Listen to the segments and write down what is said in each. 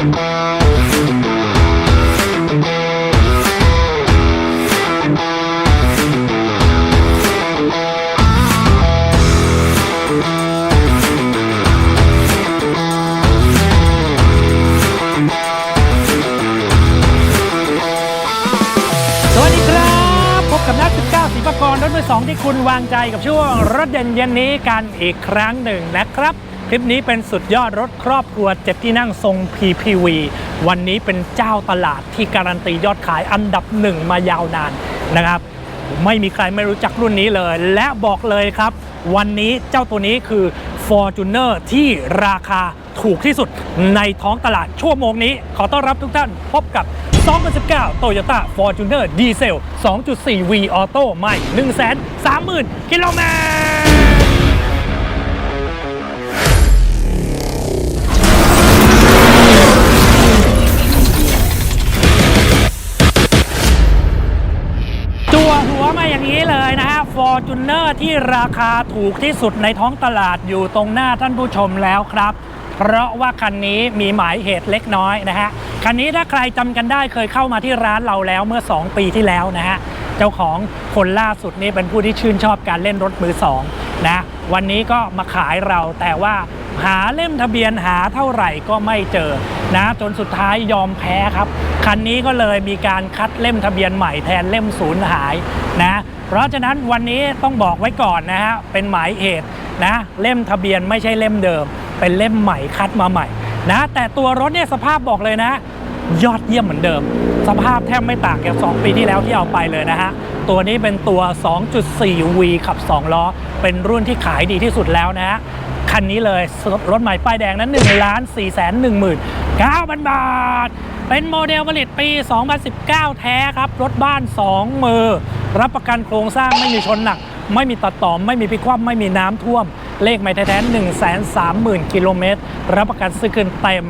สวัสดีครับ พบกับนัด19สีปกรรถมือสองที่คุณวางใจกับช่วงรถเด่นเย็นนี้กันอีกครั้งหนึ่งนะครับ คลิปนี้เป็นสุดยอดรถครอบครัวเจ็ดที่นั่งทรง PPV วันนี้เป็นเจ้าตลาดที่การันตียอดขายอันดับหนึ่งมายาวนานนะครับไม่มีใครไม่รู้จักรุ่นนี้เลย และบอกเลยครับ วันนี้เจ้าตัวนี้คือ Fortuner ที่ราคาถูกที่สุดในท้องตลาดชั่วโมงนี้ ขอต้อนรับทุกท่านพบกับ 2019 Toyota Fortuner Diesel 2.4 V Auto ใหม่ 130,000 กิโลเมตร นะฮะ Fortuner ที่ราคาถูกที่สุดในท้องตลาดอยู่ตรงหน้าท่านผู้ชมแล้วครับ เพราะว่าคันนี้มีหมายเหตุเล็กน้อยนะฮะ คันนี้ถ้าใครจำกันได้เคยเข้ามาที่ร้านเราแล้วเมื่อ 2 ปีที่แล้วนะฮะ เจ้าของคนล่าสุดนี่เป็นผู้ที่ชื่นชอบการเล่นรถมือสองนะวันนี้ก็มาขายเราแต่ว่าหาเล่มทะเบียนหาเท่าไหร่ก็ไม่เจอนะจนสุดท้ายยอมแพ้ครับ คันนี้ก็เลยมีการคัดเล่มทะเบียนใหม่แทนเล่มศูนย์หายนะ เพราะฉะนั้นวันนี้ต้องบอกไว้ก่อนนะฮะเป็นหมายเหตุนะเล่มทะเบียนไม่ใช่เล่มเดิม เป็นเล่มใหม่คัดมาใหม่นะแต่ตัวรถเนี่ยสภาพบอกเลยนะ ยอดเยี่ยมเหมือนเดิม สภาพแทบไม่ต่างจาก2ปีที่แล้วที่เอาไปเลยนะฮะตัวนี้เป็นตัว 2.4 V ขับ 2 ล้อ เป็นรุ่นที่ขายดีที่สุดแล้วนะฮะคันนี้เลยรถใหม่ป้ายแดงนั้น1ล้าน4แสน1 9,000 บาท เป็นโมเดลผลิตปี 2019 แท้ครับ รถบ้าน 2 มือ รับประกันโครงสร้างไม่มีชนหนัก ไม่มีตัดต่อม ไม่มีพิกคว่ำไม่มีน้ำท่วม เลขไม่แท้ๆ1 3 0 0 0 0กิโลเมตร รับประกันซื้อคืนเต็ม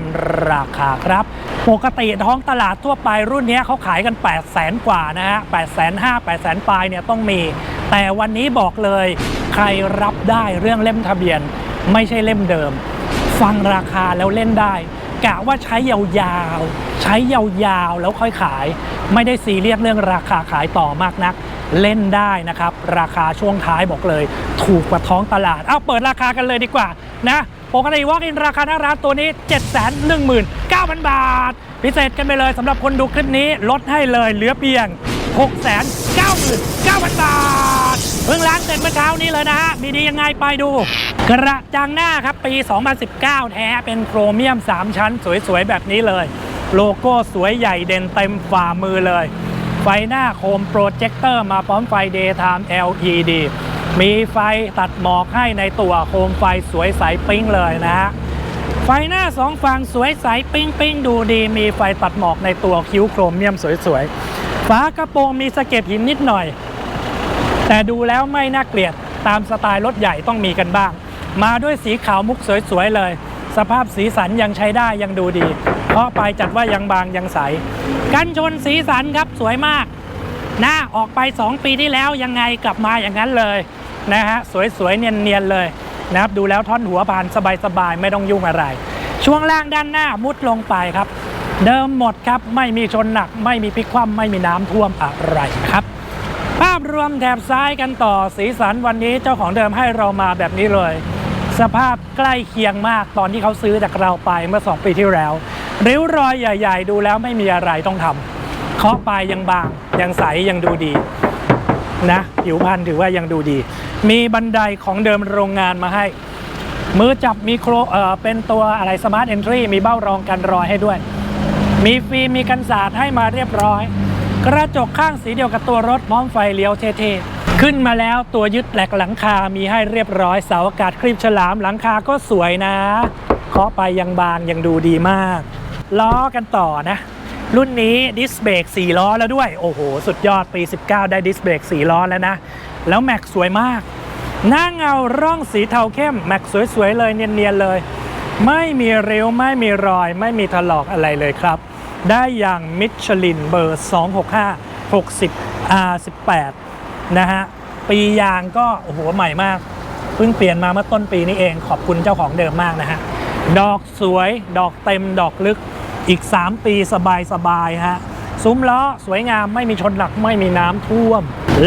ราคาครับ ปกติท้องตลาดทั่วไปรุ่นนี้เขาขายกัน 8 0 0แสนกว่านะฮะ8 5 0 0 0 8 0 0 0 0ปลายเนี่ยต้องมี แต่วันนี้บอกเลย ใครรับได้เรื่องเล่มทะเบียน ไม่ใช่เล่มเดิม ฟังราคาแล้วเล่นได้กะว่าใช้ยาวๆ ใช้ยาวๆ แล้วค่อยขาย ไม่ได้ซีเรียสเรื่องราคาขายต่อมากนัก เล่นได้นะครับ ราคาช่วงท้ายบอกเลย ถูกกว่าท้องตลาด เอาเปิดราคากันเลยดีกว่านะปกติว่ากินราคาหน้าร้านตัวนี้ 719,000 บาท พิเศษกันไปเลยสำหรับคนดูคลิปนี้ลดให้เลยเหลือเพียง 699,000 บาท เพิ่งร้านเสร็จเมื่อเช้านี้เลยนะฮะ มีดียังไงไปดู กระจังหน้าครับปี 2019 แท้เป็นโครเมียม 3 ชั้น สวยๆ แบบนี้เลย โลโก้สวยใหญ่เด่นเต็มฝ่ามือเลย ไฟหน้าโคมโปรเจคเตอร์มาพร้อมไฟ Daytime LED มีไฟตัดหมอกให้ในตัวโคมไฟสวยใสปิ้งเลยนะฮะไฟหน้าสองฝั่งสวยใสปิ้งปิ้งดูดี มีไฟตัดหมอกในตัวคิ้วโครเมียมสวยๆฝากระโปรงมีสะเก็ดหินนิดหน่อย แต่ดูแล้วไม่น่าเกลียดตามสไตล์รถใหญ่ต้องมีกันบ้าง มาด้วยสีขาวมุกสวยๆเลย สภาพสีสันยังใช้ได้ยังดูดี เพราะไปจัดว่ายังบางยังใส กันชนสีสันครับสวยมากหน้าออกไป 2 ปีที่แล้วยังไงกลับมาอย่างนั้นเลยนะฮะสวยๆเนียนๆเลยนะครับดูแล้วท่อนหัวผ่านสบายๆไม่ต้องยุ่งอะไร ช่วงล่างด้านหน้ามุดลงไปครับ เดิมหมดครับไม่มีชนหนัก ไม่มีพลิกคว่ำไม่มีน้ำท่วมอะไรนะครับ ภาพรวมแถบซ้ายกันต่อสีสันวันนี้เจ้าของเดิมให้เรามาแบบนี้เลย สภาพใกล้เคียงมากตอนที่เขาซื้อจากเราไปเมื่อ 2 ปีที่แล้ว ริ้วรอยใหญ่ ๆ ดูแล้วไม่มีอะไรต้องทำเคาะปลายยังบาง ยังใสยังดูดีนะผิวพรรณถือว่ายังดูดี มีบันไดของเดิมโรงงานมาให้ มือจับมีโครเอ่อเป็นตัวอะไรสมาร์ทเอนทรีมีเบ้ารองกันรอยให้ด้วย มีฟิล์มมีกันสาดให้มาเรียบร้อย กระจกข้างสีเดียวกับตัวรถพร้อมไฟเลี้ยวเท่ๆ ขึ้นมาแล้วตัวยึดแหลกหลังคา มีให้เรียบร้อยเสาอากาศครีบฉลามหลังคาก็สวยนะ เคาะไปยังบางยังดูดีมาก ล้อกันต่อนะ รุ่นนี้ดิสเบรก4ล้อแล้วด้วย โอ้โห สุดยอดปี 19 ได้ดิสเบรก4ล้อแล้วนะ แล้วแม็กสวยมาก หน้าเงาร่องสีเทาเข้ม แม็กสวยๆเลยเนียนๆเลย ไม่มีเร็วไม่มีรอย ไม่มีถลอกอะไรเลยครับ ได้อย่างมิชลินเบอร์ 265 60 R18 นะฮะปียางก็โอ้โหใหม่มากเพิ่งเปลี่ยนมาเมื่อต้นปีนี้เองขอบคุณเจ้าของเดิมมากนะฮะดอกสวยดอกเต็มดอกลึกอีก 3 ปีสบายๆฮะซุ้มล้อสวยงามไม่มีชนหนักไม่มีน้ำท่วม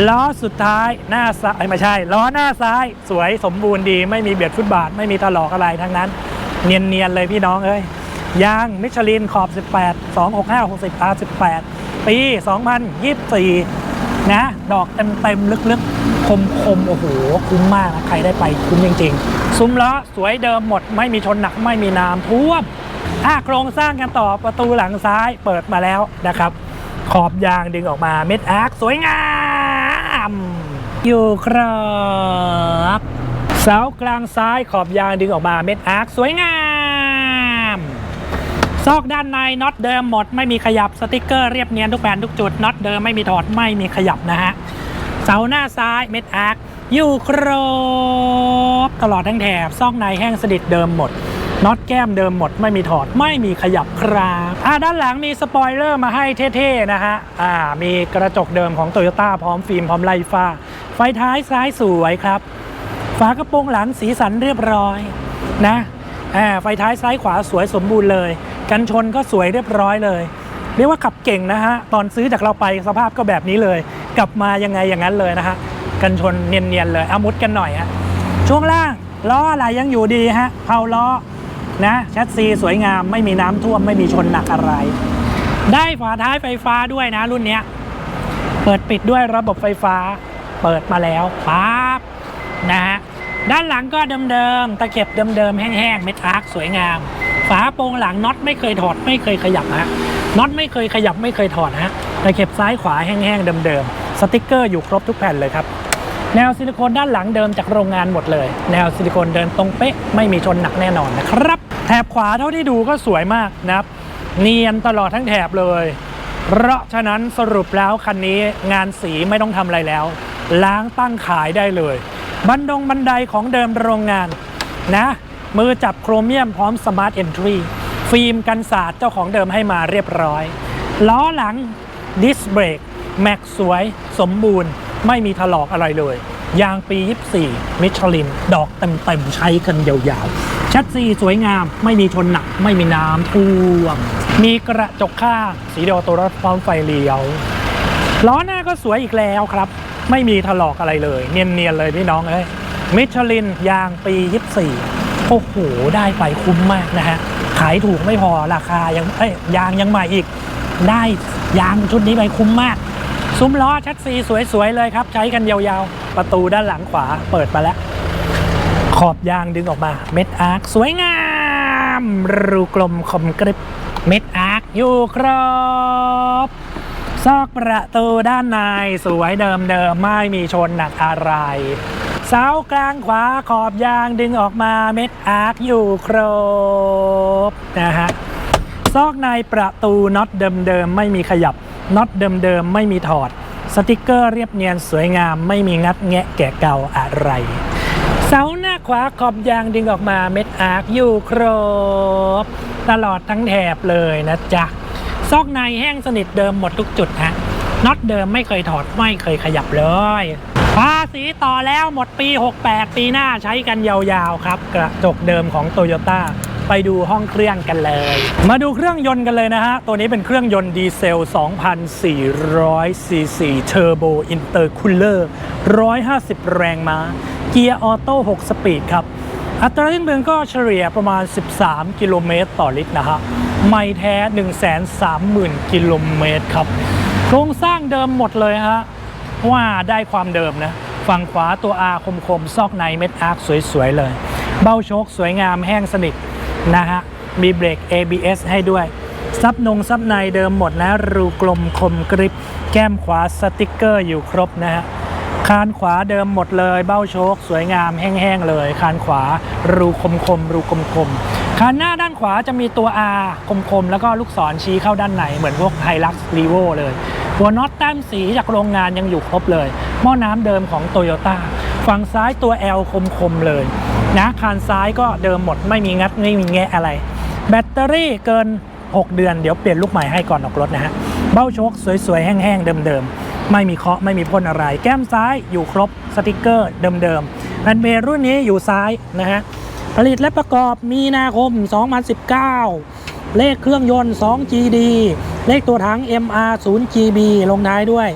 ล้อสุดท้ายหน้าซ้ายไม่ใช่ ล้อหน้าซ้าย สวยสมบูรณ์ดี ไม่มีเบียดฟุตบาท ไม่มีถลอกอะไรทั้งนั้น เนียนๆเลยพี่น้องเอ้ยยางมิชลินขอบ 18 265 60 R 18 ปี 2024 นะ ดอกเต็มๆ ลึกๆ คมๆ โอ้โห คุ้มมากนะใครได้ไปคุ้มจริงๆ ซุ้มล้อสวยเดิมหมด ไม่มีชนหนักไม่มีน้ำท่วมอะโครงสร้างกันต่อประตูหลังซ้ายเปิดมาแล้วนะครับ ขอบยางดึงออกมาเม็ดอาร์คสวยงาม อยู่ครับเสากลางซ้ายขอบยางดึงออกมาเม็ดอาร์คสวยงาม ซอกด้านในน็อตเดิมหมดไม่มีขยับสติกเกอร์เรียบเนียนทุกแผ่นทุกจุดน็อตเดิมไม่มีถอดไม่มีขยับนะฮะเสาหน้าซ้ายเม็ดอาร์คอยู่ครบตลอดทั้งแถบซอกในแห้งสนิทเดิมหมดน็อตแก้มเดิมหมดไม่มีถอดไม่มีขยับครับอ่าด้านหลังมีสปอยเลอร์มาให้เท่ๆนะฮะอ่ามีกระจกเดิมของโตโยต้าพร้อมฟิล์มพร้อมไลฟ้า ไฟท้ายซ้ายสวยครับ ฝากระโปรงหลังสีสันเรียบร้อยนะอ่าไฟท้ายซ้ายขวาสวยสมบูรณ์เลย กันชนก็สวยเรียบร้อยเลย เรียกว่าขับเก่งนะฮะ ตอนซื้อจากเราไปสภาพก็แบบนี้เลย กลับมายังไงอย่างนั้นเลยนะฮะ กันชนเนียนๆเลยเอามุดกันหน่อยฮะช่วงล่างล้ออะไรยังอยู่ดีฮะเผาล้อนะแชสซีสวยงามไม่มีน้ำท่วมไม่มีชนหนักอะไร ได้ฝาท้ายไฟฟ้าด้วยนะรุ่นเนี้ยเปิดปิดด้วยระบบไฟฟ้า เปิดมาแล้วปั๊บนะฮะด้านหลังก็เดิมๆตะเข็บเดิมๆแห้งๆเม็ดอาร์คสวยงามาโปรงหลังน็อตไม่เคยถอดไม่เคยขยับฮะน็อตไม่เคยขยับไม่เคยถอดฮะแตะเข็บซ้ายขวาแห้งๆเดิมๆสติกเกอร์อยู่ครบทุกแผ่นเลยครับแนวซิลิโคนด้านหลังเดิมจากโรงงานหมดเลย แนวซิลิโคนเดินตรงเป๊ะไม่มีชนหนักแน่นอนนะครับ แถบขวาเท่าที่ดูก็สวยมากนะครับ เนียนตลอดทั้งแถบเลย เพราะฉะนั้นสรุปแล้วคันนี้งานสีไม่ต้องทำอะไรแล้ว ล้างตั้งขายได้เลย บันดงบันไดของเดิมโรงงานนะ มือจับโครเมียมพร้อมสมาร์ทเอนทรีฟิล์มกันสาดเจ้าของเดิมให้มาเรียบร้อย ล้อหลังดิสเบรกแม็กสวย สมบูรณ์ ไม่มีถลอกอะไรเลย ยางปี 24 มิชลิน ดอกเต็มๆใช้กันยาวๆ ชัดซีสวยงาม ไม่มีชนหนัก ไม่มีน้ำท่วม มีกระจกข้างสีเดียวตัวรถพร้อมไฟเลี้ยว ล้อหน้าก็สวยอีกแล้วครับ ไม่มีถลอกอะไรเลย เนียนๆเลยพี่น้องเอ้ยมิชลินยางปี 24 โอ้โห ได้ไปคุ้มมากนะฮะ ขายถูกไม่พอราคายังเอ้ยยางยังใหม่อีก ได้ยางชุดนี้ไปคุ้มมาก ซุ้มล้อชัดซีสวยๆเลยครับ ใช้กันยาวๆ ประตูด้านหลังขวาเปิดมาแล้ว ขอบยางดึงออกมา เม็ดอาร์คสวยงาม รูกลมคมกริบ เม็ดอาร์คอยู่ครบซอกประตูด้านในสวยเดิมๆไม่มีชนหนักอะไร เสากลางขวาขอบยางดึงออกมาเม็ดอาร์คอยู่ครบนะฮะซอกในประตูน็อตเดิมๆไม่มีขยับน็อตเดิมๆไม่มีถอด สติกเกอร์เรียบเนียนสวยงาม ไม่มีงัดแงะแกะเก่าอะไร เสาหน้าขวาขอบยางดึงออกมาเม็ดอาร์คอยู่ครบ ตลอดทั้งแถบเลยนะจ๊ะซอกในแห้งสนิทเดิมหมดทุกจุดฮะน็อตเดิมไม่เคยถอดไม่เคยขยับเลย ภาษีต่อแล้วหมดปี 68 ปีหน้าใช้กันยาวๆครับ กระจกเดิมของโตโยต้าไปดูห้องเครื่องกันเลย มาดูเครื่องยนต์กันเลยนะฮะ ตัวนี้เป็นเครื่องยนต์ดีเซล 2,400 ซีซีเทอร์โบอินเตอร์คูลเลอร์ 150 แรงม้า เกียร์ออโต้ 6 สปีดครับ อัตราเร่งเดินก็เฉลี่ยประมาณ 13 กิโลเมตรต่อลิตรนะฮะ ไม่แท้ 130,000 กิโลเมตรครับ โครงสร้างเดิมหมดเลยฮะ ว่าได้ความเดิมนะ ฝั่งขวาตัว R คมๆ ซอกในเม็ดอาร์คสวย ๆ เลย เบ้าโชคสวยงามแห้งสนิทนะฮะ มีเบรก ABS ให้ด้วย ซับนงซับในเดิมหมดนะ รูกลมคมกริบ แก้มขวาสติกเกอร์อยู่ครบนะฮะคานขวาเดิมหมดเลย เบ้าโชคสวยงามแห้งๆเลย คานขวารูคมคมๆรูคมคมๆ คานหน้าด้านขวาจะมีตัว R คมคมๆ แล้วก็ลูกศรชี้เข้าด้านในเหมือนพวกไฮลักซ์รีโวเลย หัวน็อตแต้มสีจากโรงงานยังอยู่ครบเลย หม้อน้ำเดิมของโตโยต้าฝั่งซ้ายตัว L คมคมๆเลยนะคานซ้ายก็เดิมหมดไม่มีงัดไม่มีแงะอะไร แบตเตอรี่เกิน 6 เดือนเดี๋ยวเปลี่ยนลูกใหม่ให้ก่อนออกรถนะฮะเบ้าโชคสวยๆ แห้งๆ เดิมๆ ไม่มีเคาะไม่มีพ่นอะไร แก้มซ้ายอยู่ครบสติกเกอร์เดิมๆแผ่นเบรรุ่นนี้อยู่ซ้ายนะฮะ ผลิตและประกอบมีนาคม 2019 เลขเครื่องยนต์ 2GD เลขตัวถัง MR 0GB ลงท้ายด้วย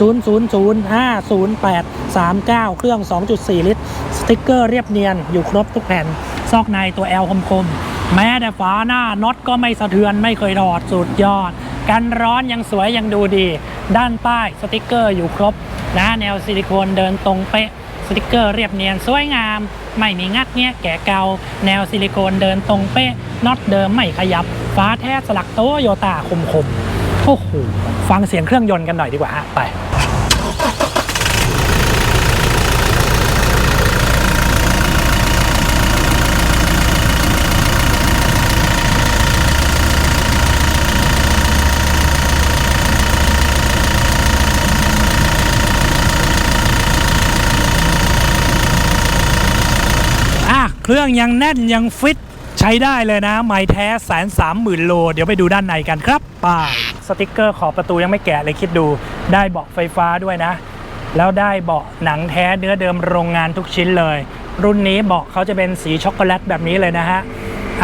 00050839 เครื่อง 2.4 ลิตร สติ๊กเกอร์เรียบเนียน อยู่ครบทุกแผ่น ซอกในตัว L คมๆ แม้แต่ฝาหน้าน็อตก็ไม่สะเทือนไม่เคยถอดสุดยอด กันร้อนยังสวยยังดูดี ด้านใต้สติ๊กเกอร์อยู่ครบนะแนวซิลิโคนเดินตรงเป๊ะ สติ๊กเกอร์เรียบเนียนสวยงาม ไม่มีงัดแงะแกะเกา แนวซิลิโคนเดินตรงเป๊ะน็อตเดิมไม่ขยับ ฟ้าแท้สลักโตโยต้าคมๆโอ้โหฟังเสียงเครื่องยนต์กันหน่อยดีกว่าฮะไป อะ เครื่องยังแน่นยังฟิต ใช้ได้เลยนะ ไม้แท้แสนสามหมื่นโล เดี๋ยวไปดูด้านในกันครับป้ายสติกเกอร์ขอบประตูยังไม่แกะเลยคิดดู ได้เบาะไฟฟ้าด้วยนะ แล้วได้เบาะหนังแท้เนื้อเดิมโรงงานทุกชิ้นเลย รุ่นนี้เบาะเขาจะเป็นสีช็อกโกแลตแบบนี้เลยนะฮะ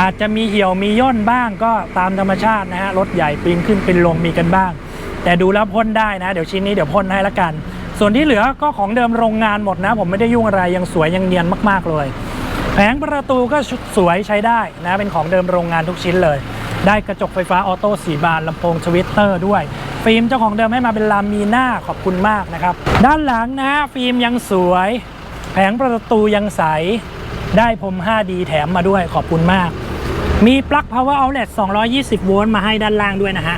อาจจะมีเหี่ยวมีย่นบ้างก็ตามธรรมชาตินะฮะรถใหญ่ปีนขึ้นเป็นลงมีกันบ้าง แต่ดูแล้วพ่นได้นะ เดี๋ยวชิ้นนี้เดี๋ยวพ่นให้ละกัน ส่วนที่เหลือก็ของเดิมโรงงานหมดนะ ผมไม่ได้ยุ่งอะไรยังสวยยังเนียนมากๆเลย แผงประตูก็สวยใช้ได้นะเป็นของเดิมโรงงานทุกชิ้นเลย ได้กระจกไฟฟ้าออโต้สีบานลำโพงทวิตเตอร์ด้วย ฟิล์มเจ้าของเดิมให้มาเป็นลามีหน้าขอบคุณมากนะครับ ด้านหลังนะฮะฟิล์มยังสวย แผงประตูยังใส ได้พรม 5D แถมมาด้วยขอบคุณมาก มีปลั๊ก power outlet 220 โวลต์มาให้ด้านล่างด้วยนะฮะ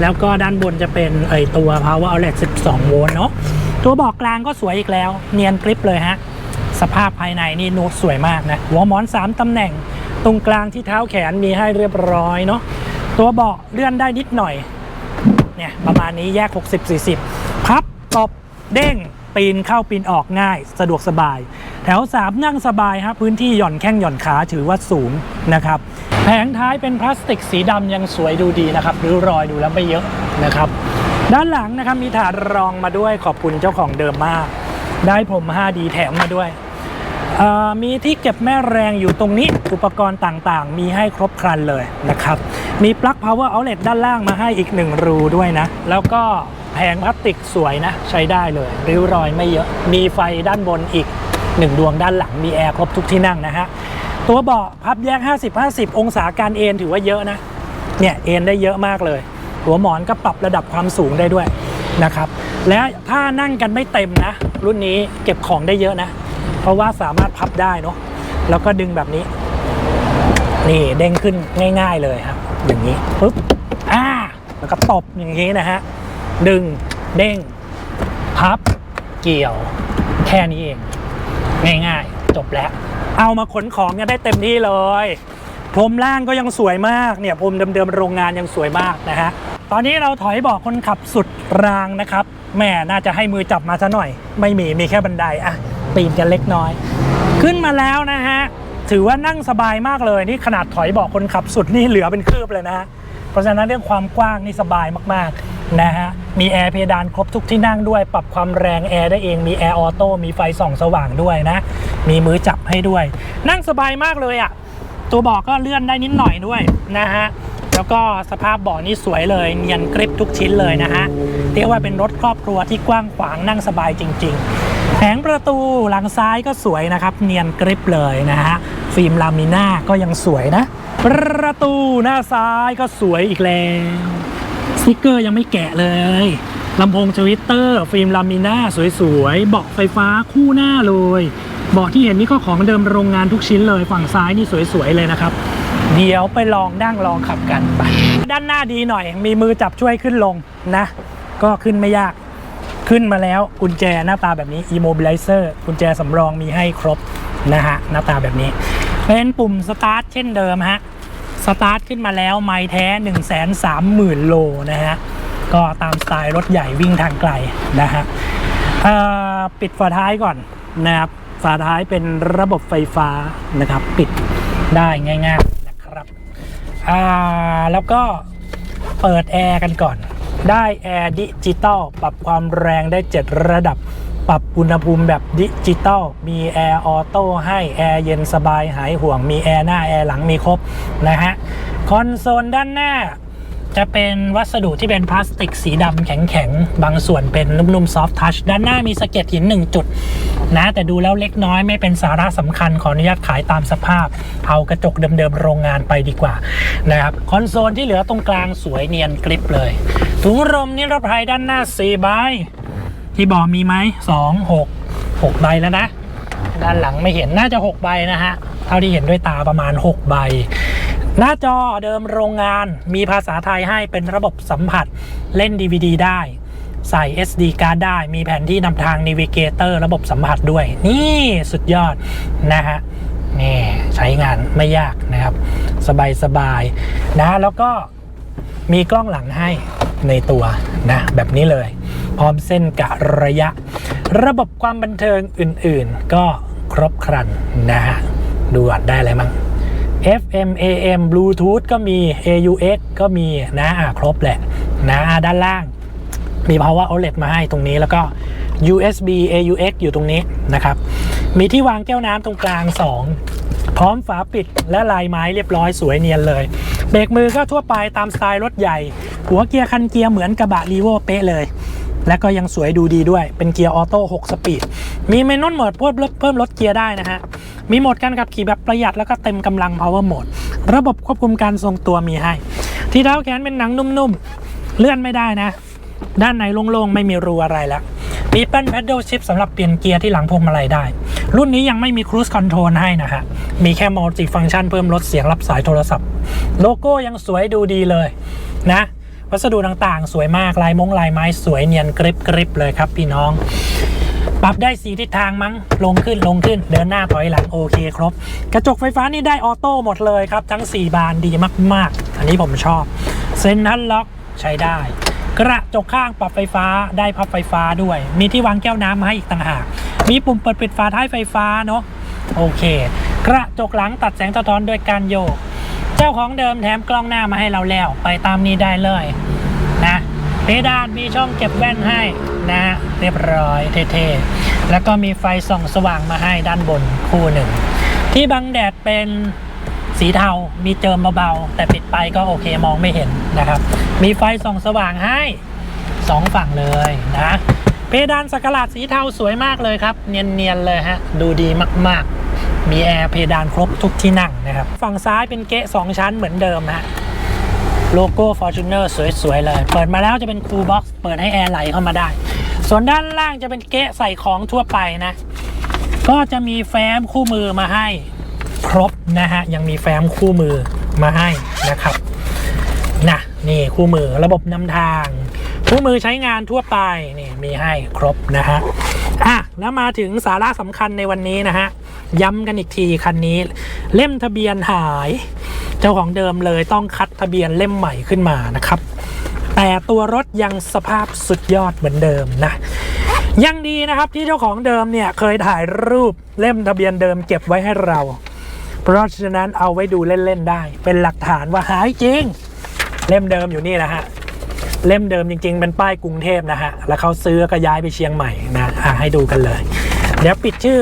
แล้วก็ด้านบนจะเป็นไอตัว power outlet 12 โวลต์เนาะตัวบอกกลางก็สวยอีกแล้ว เนียนกริปเลยฮะ สภาพภายในนี่นูตสวยมากนะหัวหมอน 3 ตำแหน่ง ตรงกลางที่เท้าแขนมีให้เรียบร้อยเนาะตัวเบาะเลื่อนได้นิดหน่อยเนี่ยประมาณนี้แยก 60 40 พับตบเด้งปีนเข้าปีนออกง่ายสะดวกสบาย แถว 3 นั่งสบายฮะพื้นที่หย่อนแข้งหย่อนขาถือว่าสูงนะครับแผงท้ายเป็นพลาสติกสีดำยังสวยดูดีนะครับริ้วรอยดูแล้วไม่เยอะนะครับ ด้านหลังนะครับมีถาดรองมาด้วยขอบคุณเจ้าของเดิมมาก ได้ผม 5D แถมมาด้วย มีที่เก็บแม่แรงอยู่ตรงนี้ อุปกรณ์ต่างๆ มีให้ครบครันเลยนะครับ มีปลั๊ก power outlet ด้านล่างมาให้อีกหนึ่งรูด้วยนะ แล้วก็แผงพลาสติกสวยนะ ใช้ได้เลย ริ้วรอยไม่เยอะ มีไฟด้านบนอีกหนึ่งดวงด้านหลังมีแอร์ครบทุกที่นั่งนะฮะ ตัวเบาะพับแยก 50-50 องศาการเอนถือว่าเยอะนะ เนี่ยเอนได้เยอะมากเลย หัวหมอนก็ปรับระดับความสูงได้ด้วยนะครับ และถ้านั่งกันไม่เต็มนะ รุ่นนี้เก็บของได้เยอะนะ เพราะว่าสามารถพับได้เนาะแล้วก็ดึงแบบนี้ นี่เด้งขึ้นง่าย ๆเลยครับ อย่างนี้ปุ๊บอ่าแล้วก็ตบอย่างนี้นะฮะดึงเด้งพับเกี่ยวแค่นี้เอง ง่ายๆ จบแล้ว เอามาขนของกันได้เต็มที่เลยพรมล่างก็ยังสวยมากเนี่ยพรมเดิมๆโรงงานยังสวยมากนะฮะตอนนี้เราถอยบอกคนขับสุดรางนะครับแหม่น่าจะให้มือจับมาซะหน่อย ไม่มีมีแค่บันไดอะ ปีนกันเล็กน้อย ขึ้นมาแล้วนะฮะ ถือว่านั่งสบายมากเลย นี่ขนาดถอยเบอกคนขับสุดนี่เหลือเป็นคืบเลยนะฮะ เพราะฉะนั้นเรื่องความกว้างนี่สบายมากๆนะฮะ มีแอร์เพดานครบทุกที่นั่งด้วย ปรับความแรงแอร์ได้เอง มีแอร์ออโต้ มีไฟส่องสว่างด้วยนะ มีมือจับให้ด้วย นั่งสบายมากเลยอะ่ะ ตัวเบอกก็เลื่อนได้นิดหน่อยด้วยนะฮะแล้วก็สภาพเบาะนี่สวยเลยเนียนกริปทุกชิ้นเลยนะฮะ เรียกว่าเป็นรถครอบครัวที่กว้างขวางนั่งสบายจริง ๆ แผงประตูหลังซ้ายก็สวยนะครับ เนียนกริปเลยนะฮะ ฟิล์มลามิน่าก็ยังสวยนะ ประตูหน้าซ้ายก็สวยอีกแล้วสติกเกอร์ยังไม่แกะเลยลำโพงทวิตเตอร์ ฟิล์มลามิน่าสวยๆ เบาะไฟฟ้าคู่หน้าเลยเบาะที่เห็นนี่ก็ของเดิมโรงงานทุกชิ้นเลย ฝั่งซ้ายนี่สวยๆ เลยนะครับ เดี๋ยวไปลองนั่งลองขับกันไป ด้านหน้าดีหน่อย มีมือจับช่วยขึ้นลงนะ ก็ขึ้นไม่ยาก ขึ้นมาแล้วกุญแจหน้าตาแบบนี้ immobilizer กุญแจสำรองมีให้ครบนะฮะหน้าตาแบบนี้ เป็นปุ่มสตาร์ทเช่นเดิมฮะสตาร์ทขึ้นมาแล้วไม้แท้ 1 3 0 0 0 0 โลนะฮะก็ตามสไตล์รถใหญ่วิ่งทางไกลนะฮะปิดฝาท้ายก่อนนะครับฝาท้ายเป็นระบบไฟฟ้านะครับ ปิดได้ง่าย ๆนะครับแล้วก็เปิดแอร์กันก่อน ได้แอร์ดิจิตอลปรับความแรงได้ 7 ระดับ ปรับอุณหภูมิแบบดิจิตอลมีแอร์ออโต้ให้แอร์เย็นสบายหายห่วง มีแอร์หน้าแอร์หลังมีครบนะฮะคอนโซลด้านหน้า จะเป็นวัสดุที่เป็นพลาสติกสีดำแข็งๆ บางส่วนเป็นนุ่มๆซอฟทัชด้านหน้ามีสะเก็ดหิน 1 จุด นะ แต่ดูแล้วเล็กน้อยไม่เป็นสาระสำคัญขออนุญาตขายตามสภาพ เอากระจกเดิมๆโรงงานไปดีกว่า นะครับ คอนโซลที่เหลือตรงกลางสวยเนียนกริบเลย ถุงลมนิรภัยด้านหน้า4ใบที่บอกมีไหม2 6 6ใบแล้วนะ ด้านหลังไม่เห็นน่าจะ 6 ใบนะฮะเท่าที่เห็นด้วยตาประมาณ 6 ใบ หน้าจอเดิมโรงงานมีภาษาไทยให้เป็นระบบสัมผัสเล่น DVD ได้ใส่ SD card ได้มีแผนที่นำทาง Navigator ระบบสัมผัสด้วย นี่สุดยอดนะฮะนี่ใช้งานไม่ยากนะครับ สบายสบายๆนะแล้วก็มีกล้องหลังให้ในตัวนะแบบนี้เลย พร้อมเส้นกะระยะ ระบบความบันเทิงอื่นๆ ก็ครบครันนะฮะดูก่อนได้อะไรมั้ง FM AM Bluetooth ก็มี AUX ก็มีนะอะครบแหละนะะด้านล่างมี power outlet มาให้ตรงนี้แล้วก็ USB AUX อยู่ตรงนี้นะครับ มีที่วางแก้วน้ำตรงกลาง 2 พร้อมฝาปิดและลายไม้เรียบร้อยสวยเนียนเลย เบรกมือก็ทั่วไปตามสไตล์รถใหญ่ หัวเกียร์คันเกียร์เหมือนกระบะรีโวเป๊ะเลย และก็ยังสวยดูดีด้วยเป็นเกียร์ออโต้6สปีด มีเมนูโหมดเพิ่มเพิ่มลดเกียร์ได้นะฮะ มีโหมดการขับขี่แบบประหยัดแล้วก็เต็มกำลัง power mode ระบบควบคุมการทรงตัวมีให้ ที่เท้าแขนเป็นหนังนุ่มๆ เลื่อนไม่ได้นะ ด้านในโล่งๆ ไม่มีรูอะไรแล้วมีแป้น paddle shift สำหรับเปลี่ยนเกียร์ที่หลังพวงมาลัยได้ รุ่นนี้ยังไม่มี cruise control ให้นะฮะ มีแค่ multi function เพิ่มลดเสียงรับสายโทรศัพท์ โลโก้ยังสวยดูดีเลยนะ วัสดุต่างๆ สวยมากลายมงลายไม้สวยเนียนกริบกริบเลยครับพี่น้อง ปรับได้สีทิศทางมั้งลงขึ้นลงขึ้น เดินหน้าถอยหลังโอเคครบ กระจกไฟฟ้านี่ได้ออโต้หมดเลยครับ ทั้ง 4 บานดีมากๆ อันนี้ผมชอบเซนทันล็อกใช้ได้ กระจกข้างปรับไฟฟ้าได้พับไฟฟ้าด้วย มีที่วางแก้วน้ำมาให้อีกต่างหากมีปุ่มเปิดปิดฝาท้ายไฟฟ้าเนาะโอเค กระจกหลังตัดแสงสะท้อนด้วยการโยก เจ้าของเดิมแถมกล้องหน้ามาให้เราแล้ว ไปตามนี้ได้เลยนะเพดานมีช่องเก็บแว่นให้นะเรียบร้อยเท่ๆ แล้วก็มีไฟส่องสว่างมาให้ด้านบนคู่หนึ่ง ที่บังแดดเป็นสีเทา มีเจิมเบาๆ แต่ปิดไปก็โอเคมองไม่เห็นนะครับ มีไฟส่องสว่างให้สองฝั่งเลยนะ เพดานสักหลาดสีเทาสวยมากเลยครับ เนียนๆเลยฮะ ดูดีมากๆ มีแอร์เพดานครบทุกที่นั่งนะครับ ฝั่งซ้ายเป็นเกะสองชั้นเหมือนเดิมฮะโลโก้ Fortuner สวย ๆ เลย เปิดมาแล้วจะเป็น Cool Box เปิดให้แอร์ไหลเข้ามาได้ ส่วนด้านล่างจะเป็นเกะใส่ของทั่วไปนะ ก็จะมีแฟ้มคู่มือมาให้ครบนะฮะ ยังมีแฟ้มคู่มือมาให้นะครับนะนี่คู่มือระบบนำทาง คู่มือใช้งานทั่วไปนี่มีให้ครบนะฮะอะแล้วมาถึงสาระสำคัญในวันนี้นะฮะย้ำกันอีกทีคันนี้ เล่มทะเบียนหาย เจ้าของเดิมเลยต้องคัดทะเบียนเล่มใหม่ขึ้นมานะครับ แต่ตัวรถยังสภาพสุดยอดเหมือนเดิมนะยังดีนะครับที่เจ้าของเดิมเนี่ยเคยถ่ายรูปเล่มทะเบียนเดิมเก็บไว้ให้เรา เพราะฉะนั้นเอาไว้ดูเล่นๆได้ เป็นหลักฐานว่าหายจริง เล่มเดิมอยู่นี่แหละฮะ เล่มเดิมจริง ๆ เป็นป้ายกรุงเทพนะฮะ แล้วเขาซื้อก็ย้ายไปเชียงใหม่นะอะให้ดูกันเลย เดี๋ยวปิดชื่อ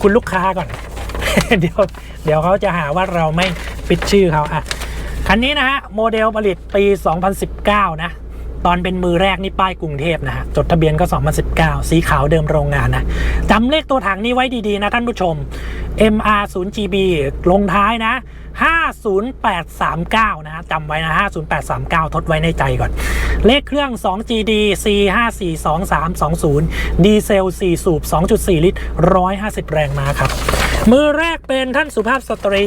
คุณลูกค้าก่อน เดี๋ยวเดี๋ยวเขาจะหาว่าเราไม่ปิดชื่อเขาอะคันนี้นะฮะโมเดลผลิตปี 2019 นะ ตอนเป็นมือแรกนี่ป้ายกรุงเทพนะฮะ จดทะเบียนก็ 2019 สีขาวเดิมโรงงานนะจำเลขตัวถังนี้ไว้ดี ๆ นะท่านผู้ชม MR 0 GB ลงท้ายนะ 50839 นะฮะจำไว้นะ 50839 ทดไว้ในใจก่อน เลขเครื่อง 2GD C542320 ดีเซล 4 สูบ 2.4 ลิตร 150 แรงม้าครับ มือแรกเป็นท่านสุภาพสตรี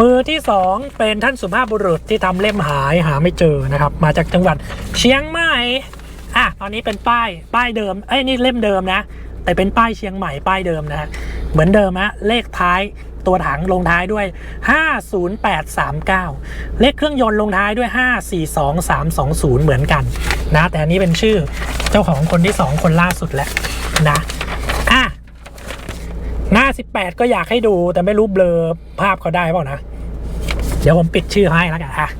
มือที่ 2 เป็นท่านสุภาพบุรุษที่ทำเล่มหายหาไม่เจอนะครับ มาจากจังหวัดเชียงใหม่อะตอนนี้เป็นป้ายป้ายเดิมเอ้ยนี่เล่มเดิมนะ แต่เป็นป้ายเชียงใหม่ป้ายเดิมนะฮะเหมือนเดิมฮะเลขท้าย ตัวถังลงท้ายด้วย 50839 เลขเครื่องยนต์ลงท้ายด้วย 542320 เหมือนกันนะ แต่อันนี้เป็นชื่อเจ้าของคนที่ 2 คนล่าสุดแล้วนะอะหน้า 18 ก็อยากให้ดูแต่ไม่รู้เบลอภาพเขาได้เปล่านะ เดี๋ยวผมปิดชื่อให้แล้วกันอะ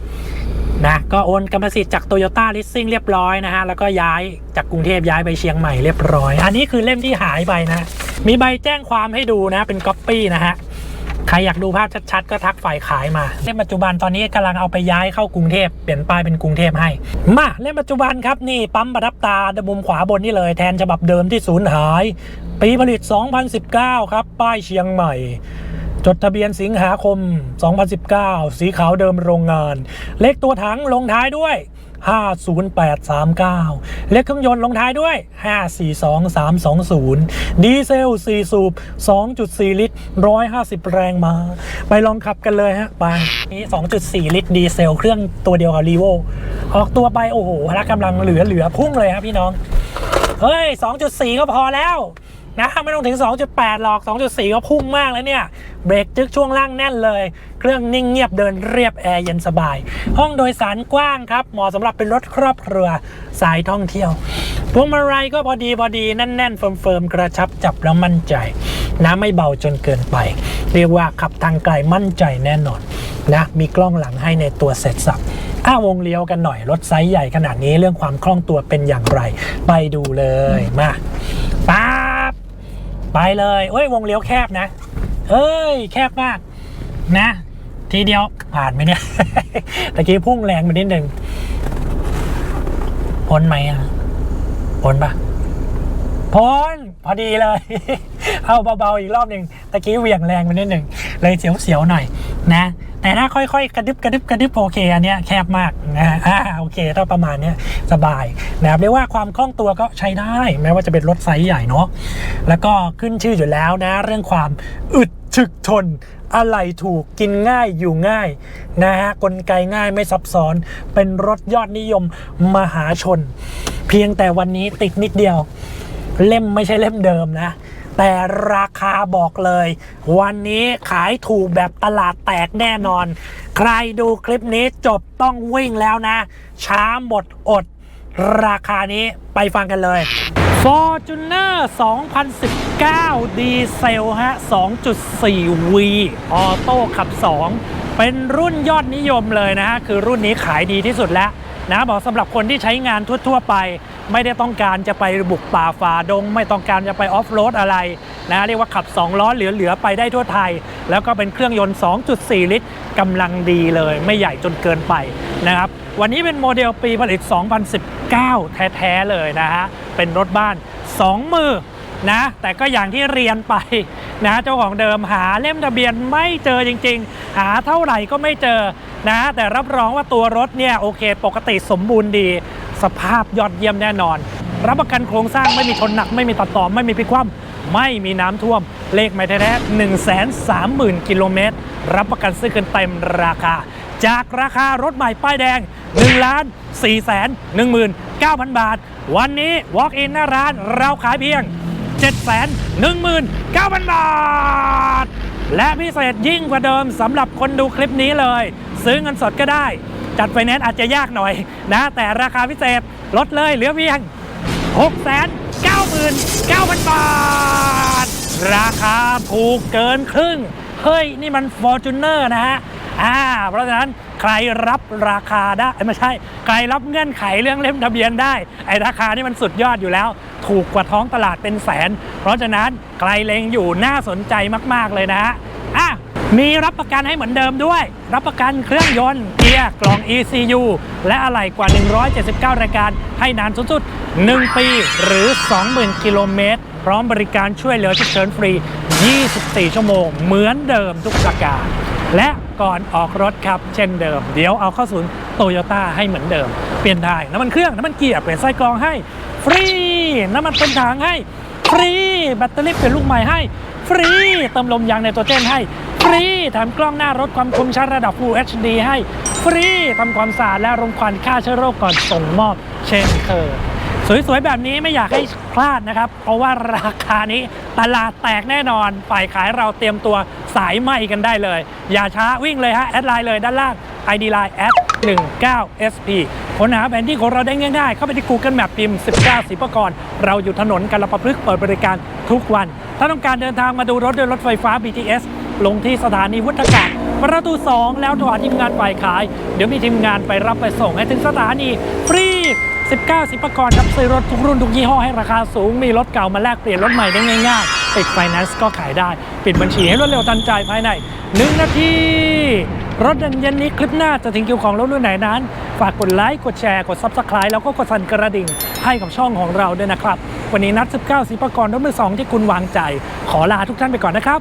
นะก็โอนกรรมสิทธิ์จากโตโยต้าลิสซิ่งเรียบร้อยนะฮะ แล้วก็ย้ายจากกรุงเทพย้ายไปเชียงใหม่เรียบร้อย อันนี้คือเล่มที่หายไปนะ มีใบแจ้งความให้ดูนะ เป็นก๊อปปี้นะฮะ ใครอยากดูภาพชัดๆ ก็ทักฝ่ายขายมาเล่มปัจจุบันตอนนี้กำลังเอาไปย้ายเข้ากรุงเทพเปลี่ยนป้ายเป็นกรุงเทพให้ มาเล่มปัจจุบันครับนี่ปั๊มประทับตามุมขวาบนนี่เลยแทนฉบับเดิมที่สูญหาย ปีผลิต 2019 ครับ ป้ายเชียงใหม่ จดทะเบียนสิงหาคม 2019 สีขาวเดิมโรงงาน เลขตัวถังลงท้ายด้วย 50839 เลขเครื่องยนต์ลงท้ายด้วย 542320 ดีเซล 4 สูบ 2.4 ลิตร 150 แรงมา ไปลองขับกันเลยฮะ ไป นี่ 2.4 ลิตรดีเซล เครื่องตัวเดียวกับรีโวออกตัวไป โอ้โหพละกำลังเหลือเหลือพุ่งเลยครับพี่น้อง เฮ้ย 2.4 ก็พอแล้ว นะไม่ต้องถึง 2.8 หรอก 2.4 ก็พุ่งมากแล้วเนี่ย เบรกจึกช่วงล่างแน่นเลย เครื่องนิ่งเงียบเดินเรียบแอร์เย็นสบาย ห้องโดยสารกว้างครับ เหมาะสำหรับเป็นรถครอบครัวสายท่องเที่ยวพวงมาลัยก็พอดีพอดีแน่นๆเฟิร์มๆกระชับจับแล้วมั่นใจนะไม่เบาจนเกินไป เรียกว่าขับทางไกลมั่นใจแน่นอนนะมีกล้องหลังให้ในตัวเสร็จสับอ้าวงเลี้ยวกันหน่อย รถไซส์ใหญ่ขนาดนี้เรื่องความคล่องตัวเป็นอย่างไร ไปดูเลยมาป๊า ไปเลยเอ้ยวงเลี้ยวแคบนะเอ้ยแคบมากนะ ทีเดียวผ่านไหมเนี่ยตะกี้พุ่งแรงไปนิดนึงพ้นไหมอะพ้นปะพ้นพอดีเลย เอาเบาๆอีกรอบหนึ่งตะกี้เหวี่ยงแรงไปนิดหนึ่งเลยเสียวๆหน่อยนะ แต่ถ้าค่อยๆ กระดึบกระดึบกระดึบโอเคอันเนี้ยแคบมากนะอ่าโอเคถ้าประมาณเนี้ยสบายนะครับเรียกว่าความคล่องตัวก็ใช้ได้ แม้ว่าจะเป็นรถไซส์ใหญ่เนาะแล้วก็ขึ้นชื่ออยู่แล้วนะ เรื่องความอึดฉึกทนอะไรถูกกินง่ายอยู่ง่ายนะฮะกลไกง่ายไม่ซับซ้อน เป็นรถยอดนิยมมหาชน เพียงแต่วันนี้ติดนิดเดียว เล่มไม่ใช่เล่มเดิมนะ แต่ราคาบอกเลย วันนี้ขายถูกแบบตลาดแตกแน่นอน ใครดูคลิปนี้จบต้องวิ่งแล้วนะ ช้าหมดอด ราคานี้ไปฟังกันเลย Fortuner 2019 ดีเซลฮะ 2.4V ออโต้ขับ 2 เป็นรุ่นยอดนิยมเลยนะฮะ คือรุ่นนี้ขายดีที่สุดแล้ว นะบอกสำหรับคนที่ใช้งานทั่ว ๆ ไป ไม่ได้ต้องการจะไปบุกป่าฝ่าดง ไม่ต้องการจะไปออฟโรดอะไรนะเรียกว่าขับ 2 ล้อเหลือ ๆ ไปได้ทั่วไทย แล้วก็เป็นเครื่องยนต์ 2.4 ลิตรกำลังดีเลย ไม่ใหญ่จนเกินไปนะครับวันนี้เป็นโมเดลปีผลิต 2019 แท้ ๆ เลยนะฮะเป็นรถบ้าน 2 มือนะแต่ก็อย่างที่เรียนไปนะเจ้าของเดิมหาเล่มทะเบียนไม่เจอจริง ๆ หาเท่าไหร่ก็ไม่เจอ นะแต่รับรองว่าตัวรถเนี่ยโอเค ปกติสมบูรณ์ดี สภาพยอดเยี่ยมแน่นอน รับประกันโครงสร้างไม่มีชนหนักไม่มีตัดต่อไม่มีพลิกคว่ำไม่มีน้ำท่วม เลขไม่แท้ๆ1 3 0 0 0 0กิโลเมตรรับประกันซื้อเกินเต็มราคา จากราคารถใหม่ป้ายแดง1ล้าน4แสน1 9 0 0 0 บาท วันนี้ walk in หน้าร้านเราขายเพียง 7 1 9 0 0 0 บาท และพิเศษยิ่งกว่าเดิมสำหรับคนดูคลิปนี้เลย ซื้อเงินสดก็ได้ จัดไฟแนนซ์อาจจะยากหน่อยนะ แต่ราคาพิเศษลดเลยเหลือเพียง 699,000 บาท ราคาถูกเกินครึ่ง เฮ้ย นี่มัน Fortuner นะฮะอ่าเพราะฉะนั้นใครรับราคาได้ไม่ใช่ ใครรับเงื่อนไขเรื่องเล่มทะเบียนได้ ไอราคานี่มันสุดยอดอยู่แล้ว ถูกกว่าท้องตลาดเป็นแสน เพราะฉะนั้นใครเล็งอยู่น่าสนใจมาก ๆ เลยนะฮะอะ มีรับประกันให้เหมือนเดิมด้วย รับประกันเครื่องยนต์เกียร์กล่อง ECU และอะไหล่กว่า 179 รายการ ให้นานสุดสุด 1 ปีหรือ 20,000 กิโลเมตร พร้อมบริการช่วยเหลือฉุกเฉินฟรี 24 ชั่วโมง เหมือนเดิมทุกประการ และก่อนออกรถครับ เช่นเดิม เดี๋ยวเอาเข้าศูนย์โตโยต้าให้เหมือนเดิม เปลี่ยนถ่ายน้ำมันเครื่อง น้ำมันเกียร์ เปลี่ยนไส้กรองให้ ฟรี น้ำมันเต็มถังให้ ฟรี แบตเตอรี่เปลี่ยนลูกใหม่ให้ ฟรีเติมลมยางในตัวเจนให้ ฟรีแถมกล้องหน้ารถความคมชัดระดับ Full HD ให้ฟรีทำความสะอาดและรมควันฆ่าเชื้อโรคก่อนส่งมอบเช่นเคยสวยๆ แบบนี้ไม่อยากให้พลาดนะครับ เพราะว่าราคานี้ตลาดแตกแน่นอน ฝ่ายขายเราเตรียมตัวสายไหมกันได้เลย อย่าช้าวิ่งเลยฮะ แอดไลน์เลยด้านล่าง ID Line แอด19 SP ค้นหาแผนที่ของเราได้ง่ายๆ เข้าไปที่ Google Map พิมพ์ 19สิบประกรเราอยู่ถนนกันละประพฤกษ์เปิดบริการทุกวัน ถ้าต้องการเดินทางมาดูรถด้วยรถไฟฟ้า BTS ลงที่สถานีวุฒากาศประตู 2 แล้วโทรหาทีมงานฝ่ายขาย เดี๋ยวมีทีมงานไปรับไปส่งให้ถึงสถานีฟรี 19 สิบประกรครับซื้อรถทุกรุ่นทุกยี่ห้อให้ราคาสูง มีรถเก่ามาแลกเปลี่ยนรถใหม่ได้ง่ายๆติดไฟแนนซ์ก็ขายได้ ปิดบัญชีให้รวดเร็วทันใจภายใน 1 นาที รถเย็นนี้คลิปหน้าจะถึงคิวของรถรุ่นไหนนั้น ฝากกดไลค์กดแชร์กด Subscribe แล้วก็กดสั่นกระดิ่งให้กับช่องของเราด้วยนะครับ วันนี้นัด 19 สิบปกรณ์รถมือสองที่คุณวางใจ ขอลาทุกท่านไปก่อนนะครับ